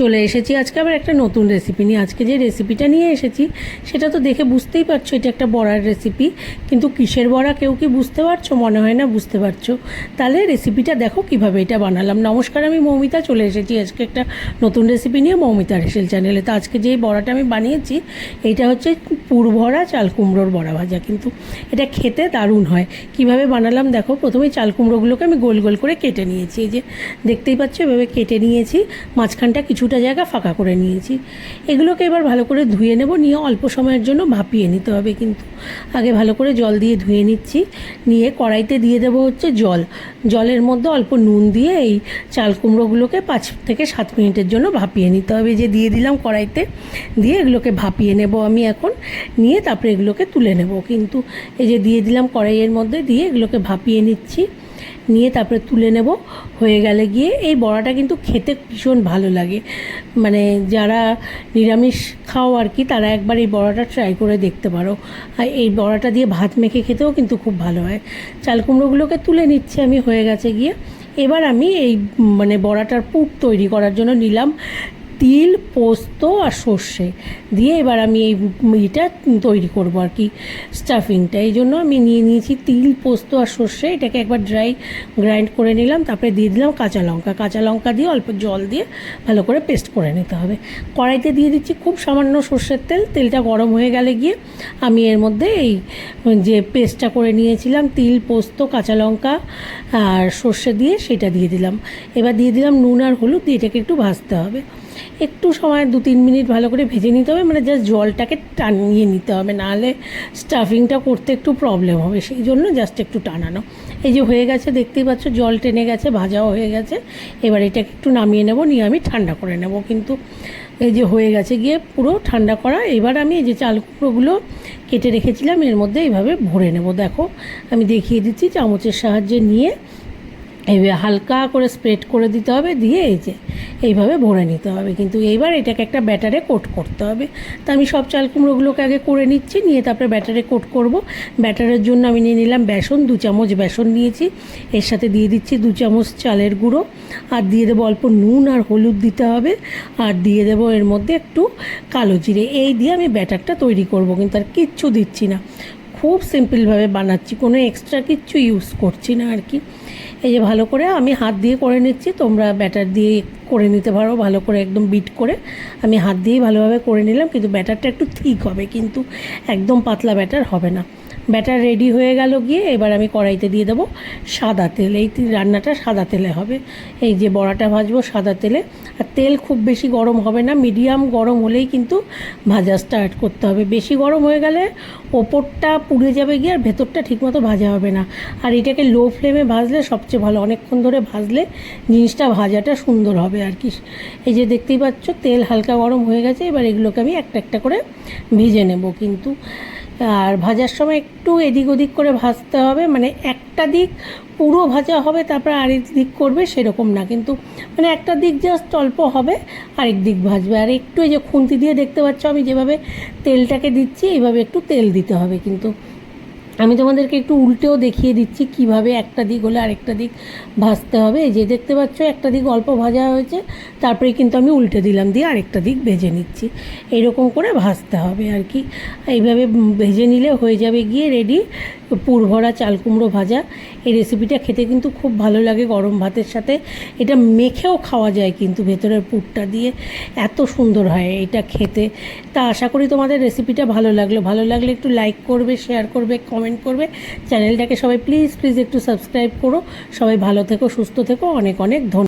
চলে এসেছি। আজকে আবার একটা নতুন রেসিপি নিয়ে। আজকে যে রেসিপিটা নিয়ে এসেছি, সেটা তো দেখে বুঝতেই পারছ, এটা একটা বড়ার রেসিপি কিন্তু কিসের বড়া কেউ কি বুঝতে পারছ? মনে হয় না বুঝতে পারছ। তাহলে রেসিপিটা দেখো কীভাবে এটা বানালাম। নমস্কার, আমি মৌমিতা, চলে এসেছি আজকে একটা নতুন রেসিপি নিয়ে মৌমিতা রেসেল চ্যানেলে তো আজকে যে বড়াটা আমি বানিয়েছি, এইটা হচ্ছে পুর ভরা চাল কুমড়োর বড়া ভাজা। কিন্তু এটা খেতে দারুণ হয়। কীভাবে বানালাম দেখো প্রথমে চাল কুমড়োগুলোকে আমি গোল গোল করে কেটে নিয়েছি। এই যে দেখতেই পাচ্ছ, এভাবে কেটে নিয়েছি। মাঝখানটা কিছুটা জায়গা ফাঁকা করে নিয়েছি। এগুলোকে এবার ভালো করে ধুয়ে নেব, নিয়ে অল্প সময়ের জন্য ভাপিয়ে নিতে হবে কিন্তু। আগে ভালো করে জল দিয়ে ধুয়ে নিচ্ছি, নিয়ে কড়াইতে দিয়ে দেবো হচ্ছে জল। জলের মধ্যে অল্প নুন দিয়ে এই চাল কুমড়োগুলোকে পাঁচ থেকে সাত মিনিটের জন্য ভাপিয়ে নিতে হবে। যে দিয়ে দিলাম কড়াইতে, দিয়ে এগুলোকে ভাপিয়ে নেব আমি এখন। নিয়ে তারপরে এগুলোকে তুলে নেব। কিন্তু এই যে দিয়ে দিলাম কড়াইয়ের মধ্যে দিয়ে এগুলোকে ভাপিয়ে নিচ্ছি। নিয়ে তারপরে তুলে নেব। হয়ে গেলে গিয়ে এই বড়াটা কিন্তু খেতে ভীষণ ভালো লাগে। মানে যারা নিরামিষ খাও আর কি, তারা একবার এই বড়াটা ট্রাই করে দেখতে পারো। আর এই বড়াটা দিয়ে ভাত মেখে খেতেও কিন্তু খুব ভালো হয়। চাল কুমড়োগুলোকে তুলে নিচ্ছি আমি, হয়ে গেছে গিয়ে। এবার আমি এই মানে বড়াটার পুর তৈরি করার জন্য নিলাম তিল, পোস্ত আর সর্ষে দিয়ে এবার আমি এই এটা তৈরি করব আর কি স্টাফিংটা এই জন্য আমি নিয়ে নিয়েছি তিল, পোস্ত আর সর্ষে। এটাকে একবার ড্রাই গ্রাইন্ড করে নিলাম, তারপরে দিয়ে দিলাম কাঁচা লঙ্কা। কাঁচা লঙ্কা দিয়ে অল্প জল দিয়ে ভালো করে পেস্ট করে নিতে হবে। কড়াইতে দিয়ে দিচ্ছি খুব সামান্য সর্ষের তেল, তেলটা গরম হয়ে গেলে গিয়ে আমি এর মধ্যে এই যে পেস্টটা করে নিয়েছিলাম, তিল, পোস্ত, কাঁচা লঙ্কা আর সর্ষে দিয়ে সেটা দিয়ে দিলাম। এবার দিয়ে দিলাম নুন আর হলুদ, দিয়ে এটাকে একটু ভাজতে হবে। একটু সময়, দু, তিন মিনিট ভালো করে ভেজে নিতে হবে মানে জাস্ট জলটাকে টানিয়ে নিতে হবে, নাহলে স্টাফিংটা করতে একটু প্রবলেম হবে, সেই জন্য জাস্ট একটু টানানো। এই যে হয়ে গেছে, দেখতেই পাচ্ছ জল টেনে গেছে, ভাজাও হয়ে গেছে, এবার এটাকে একটু নামিয়ে নেব, নিয়ে আমি ঠান্ডা করে নেব, কিন্তু এই যে হয়ে গেছে গিয়ে পুরো ঠান্ডা করা, এবার আমি এই যে চাল কুমড়োগুলো কেটে রেখেছিলাম, এর মধ্যে এইভাবে ভরে নেব, দেখো, আমি দেখিয়ে দিচ্ছি চামচের সাহায্যে নিয়ে এইভাবে হালকা করে স্প্রেড করে দিতে হবে, দিয়ে এই যে এইভাবে ভরে নিতে হবে। কিন্তু এইবার এটাকে একটা ব্যাটারে কোট করতে হবে। তা আমি সব চাল কুমড়োগুলোকে আগে করে নিচ্ছি, নিয়ে তারপরে ব্যাটারে কোট করব। ব্যাটারের জন্য আমি নিয়ে নিলাম বেসন, দু চামচ বেসন নিয়েছি। এর সাথে দিয়ে দিচ্ছি দু চামচ চালের গুঁড়ো। আর দিয়ে দেবো অল্প নুন আর হলুদ দিতে হবে। আর দিয়ে দেবো এর মধ্যে একটু কালো জিরে। এই দিয়ে আমি ব্যাটারটা তৈরি করব, কিন্তু আর কিচ্ছু দিচ্ছি না। খুব সিম্পলভাবে বানাচ্ছি, কোনো এক্সট্রা কিচ্ছু ইউজ করছি না আর কি। এই যে ভালো করে আমি হাত দিয়ে করে নিচ্ছি, তোমরা ব্যাটার দিয়ে করে নিতে পারো, ভালো করে একদম বিট করে। আমি হাত দিয়েই ভালোভাবে করে নিলাম, কিন্তু ব্যাটারটা একটু ঠিক হবে, কিন্তু একদম পাতলা ব্যাটার হবে না। ব্যাটার রেডি হয়ে গেল গিয়ে, এবার আমি কড়াইতে দিয়ে দেবো সাদা তেল। এই রান্নাটা সাদা তেলে হবে। এই যে বড়াটা ভাজবো সাদা তেলে। আর তেল খুব বেশি গরম হবে না, মিডিয়াম গরম হলেই কিন্তু ভাজা স্টার্ট করতে হবে। বেশি গরম হয়ে গেলে ওপরটা পুড়ে যাবে গিয়ে আর ভেতরটা ঠিকমতো ভাজা হবে না। আর এটাকে লো ফ্লেমে ভাজলে সবচেয়ে ভালো, অনেকক্ষণ ধরে ভাজলে জিনিসটা ভাজাটা সুন্দর হবে আর কি। এই যে দেখতেই পাচ্ছ, তেল হালকা গরম হয়ে গেছে, এবার এগুলোকে আমি একটা একটা করে ভেজে নেব কিন্তু। আর ভাজার সময় একটু এদিক ওদিক করে ভাজতে হবে মানে একটা দিক পুরো ভাজা হবে, তারপর আরেক দিক করবে সেরকম না। কিন্তু মানে একটা দিক জাস্ট অল্প হবে, আরেক দিক ভাজবে। আর একটু এই যে খুন্তি দিয়ে দেখতে পাচ্ছ, আমি যেভাবে তেলটাকে দিচ্ছি, এইভাবে একটু তেল দিতে হবে। কিন্তু আমি তোমাদেরকে একটু উল্টেও দেখিয়ে দিচ্ছি কীভাবে একটা দিক হলে আরেকটা দিক ভাজতে হবে। যে দেখতে পাচ্ছ, একটা দিক অল্প ভাজা হয়েছে তারপরে কিন্তু আমি উল্টে দিলাম দিয়ে আরেকটা দিক ভেজে নিচ্ছি। এরকম করে ভাজতে হবে আর কি। এইভাবে ভেজে নিলে হয়ে যাবে গিয়ে রেডি পুরভরা চাল কুমড়ো ভাজা। এই রেসিপিটা খেতে কিন্তু খুব ভালো লাগে গরম ভাতের সাথে। এটা মেখেও খাওয়া যায় কিন্তু ভেতরের পুরটা দিয়ে। এত সুন্দর হয় এটা খেতে। তা আশা করি তোমাদের রেসিপিটা ভালো লাগল। ভালো লাগলে একটু লাইক করবে শেয়ার করবে কমেন্ট করবে। চ্যানেলটাকে সবাই প্লিজ প্লিজ একটু সাবস্ক্রাইব করো। সবাই ভালো থেকো, সুস্থ থেকো। অনেক অনেক ধন্যবাদ।